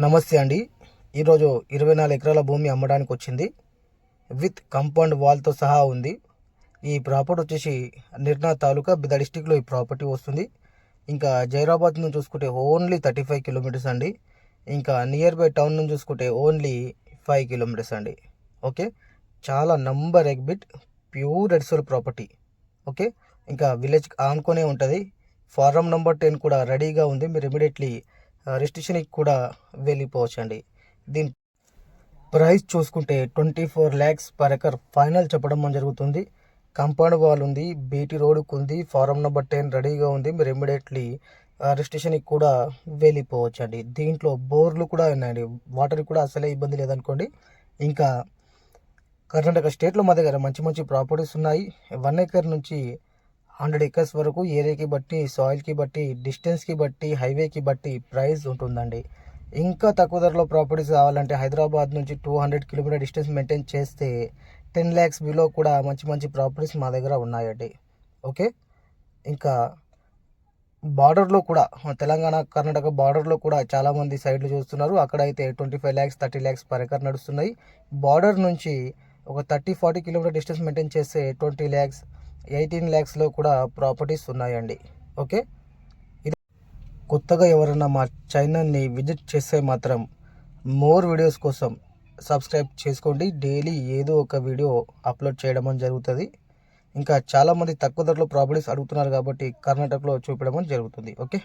నమస్తే అండి. ఈరోజు ఇరవై నాలుగు ఎకరాల భూమి అమ్మడానికి వచ్చింది. విత్ కంపౌండ్ వాల్తో సహా ఉంది. ఈ ప్రాపర్టీ వచ్చేసి నిర్నా తాలూకా బిద డిస్టిక్లో ఈ ప్రాపర్టీ వస్తుంది. ఇంకా జైరాబాద్ నుంచి చూసుకుంటే ఓన్లీ థర్టీ ఫైవ్ కిలోమీటర్స్ అండి. ఇంకా నియర్ బై టౌన్ నుంచి చూసుకుంటే ఓన్లీ ఫైవ్ కిలోమీటర్స్ అండి. ఓకే? చాలా నంబర్ ఎగ్బిట్ ప్యూర్ ఎడ్సోల్ ప్రాపర్టీ. ఓకే? ఇంకా విలేజ్ ఆనుకొనే ఉంటుంది. ఫారం నెంబర్ టెన్ కూడా రెడీగా ఉంది. మీరు ఇమీడియట్లీ రిజిస్ట్రేషన్కి కూడా వెళ్ళిపోవచ్చు అండి దీని ప్రైస్ చూసుకుంటే twenty four lakhs per acre final చెప్పడం జరుగుతుంది. కంపౌండ్ వాల్ ఉంది బీటీ రోడ్కు ఉంది ఫారం నెంబర్ టెన్ రెడీగా ఉంది. మీరు ఇమ్మీడియట్లీ రిజిస్ట్రేషన్కి కూడా వెళ్ళిపోవచ్చు అండి దీంట్లో బోర్లు కూడా ఉన్నాయండి. వాటర్ కూడా అసలే ఇబ్బంది లేదనుకోండి. ఇంకా కర్ణాటక స్టేట్లో మా దగ్గర మంచి మంచి ప్రాపర్టీస్ ఉన్నాయి. వన్ ఎకర్ నుంచి హండ్రెడ్ ఎకర్స్ వరకు ఏరియాకి బట్టి సాయిల్కి బట్టి డిస్టెన్స్కి బట్టి హైవేకి బట్టి ప్రైస్ ఉంటుందండి. ఇంకా తక్కువ ధరలో ప్రాపర్టీస్ కావాలంటే హైదరాబాద్ నుంచి two hundred kilometre distance maintain చేస్తే టెన్ ల్యాక్స్ బిలో కూడా మంచి మంచి ప్రాపర్టీస్ మా దగ్గర ఉన్నాయండి. ఓకే? ఇంకా బార్డర్లో కూడా తెలంగాణ కర్ణాటక బార్డర్లో కూడా చాలామంది సైడ్లు చూస్తున్నారు. అక్కడైతే twenty five lakhs thirty lakhs per acre నడుస్తున్నాయి. బార్డర్ నుంచి ఒక thirty forty kilometre distance maintain చేస్తే ట్వంటీ ల్యాక్స్ ఎయిటీన్ ల్యాక్స్లో కూడా ప్రాపర్టీస్ ఉన్నాయండి. ఓకే? ఇది కొత్తగా ఎవరైనా మా ఛానల్ని విజిట్ చేస్తే మాత్రం మోర్ వీడియోస్ కోసం సబ్స్క్రైబ్ చేసుకోండి. డైలీ ఏదో ఒక వీడియో అప్లోడ్ చేయడం అని జరుగుతుంది. ఇంకా చాలామంది తక్కువ ధరలో ప్రాపర్టీస్ అడుగుతున్నారు కాబట్టి కర్ణాటకలో చూపించడం జరుగుతుంది. ఓకే?